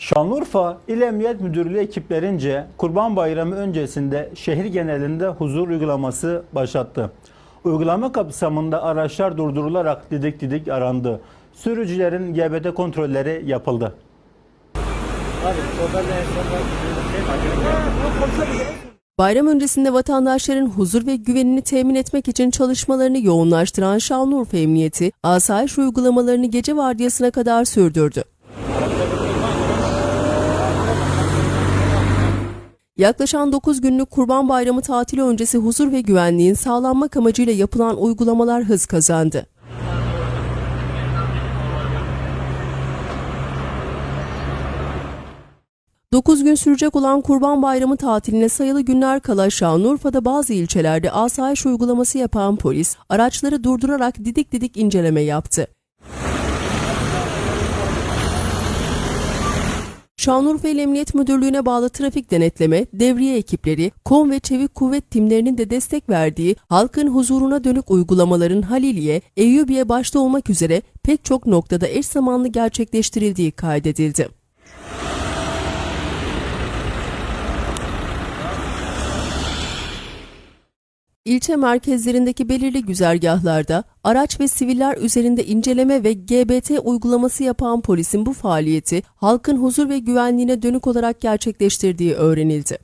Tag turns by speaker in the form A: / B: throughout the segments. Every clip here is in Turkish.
A: Şanlıurfa İl Emniyet Müdürlüğü ekiplerince Kurban Bayramı öncesinde şehir genelinde huzur uygulaması başlattı. Uygulama kapsamında araçlar durdurularak didik didik arandı. Sürücülerin GBT kontrolleri yapıldı.
B: Bayram öncesinde vatandaşların huzur ve güvenini temin etmek için çalışmalarını yoğunlaştıran Şanlıurfa Emniyeti, asayiş uygulamalarını gece vardiyasına kadar sürdürdü. Yaklaşan 9 günlük Kurban Bayramı tatili öncesi huzur ve güvenliğin sağlanmak amacıyla yapılan uygulamalar hız kazandı. Dokuz gün sürecek olan Kurban Bayramı tatiline sayılı günler kala Şanlıurfa'da bazı ilçelerde asayiş uygulaması yapan polis, araçları durdurarak didik didik inceleme yaptı. Şanlıurfa İl Emniyet Müdürlüğü'ne bağlı trafik denetleme, devriye ekipleri, kom ve çevik kuvvet timlerinin de destek verdiği halkın huzuruna dönük uygulamaların Haliliye, Eyyubiye başta olmak üzere pek çok noktada eş zamanlı gerçekleştirildiği kaydedildi. İlçe merkezlerindeki belirli güzergahlarda araç ve siviller üzerinde inceleme ve GBT uygulaması yapan polisin bu faaliyeti halkın huzur ve güvenliğine dönük olarak gerçekleştirdiği öğrenildi.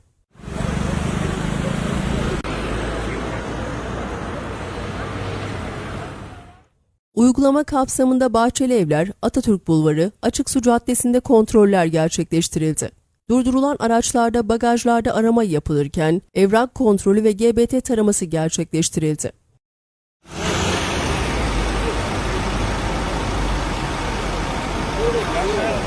B: Uygulama kapsamında Bahçeli Evler, Atatürk Bulvarı, Açık Su Caddesi'nde kontroller gerçekleştirildi. Durdurulan araçlarda bagajlarda arama yapılırken evrak kontrolü ve GBT taraması gerçekleştirildi. Thank you.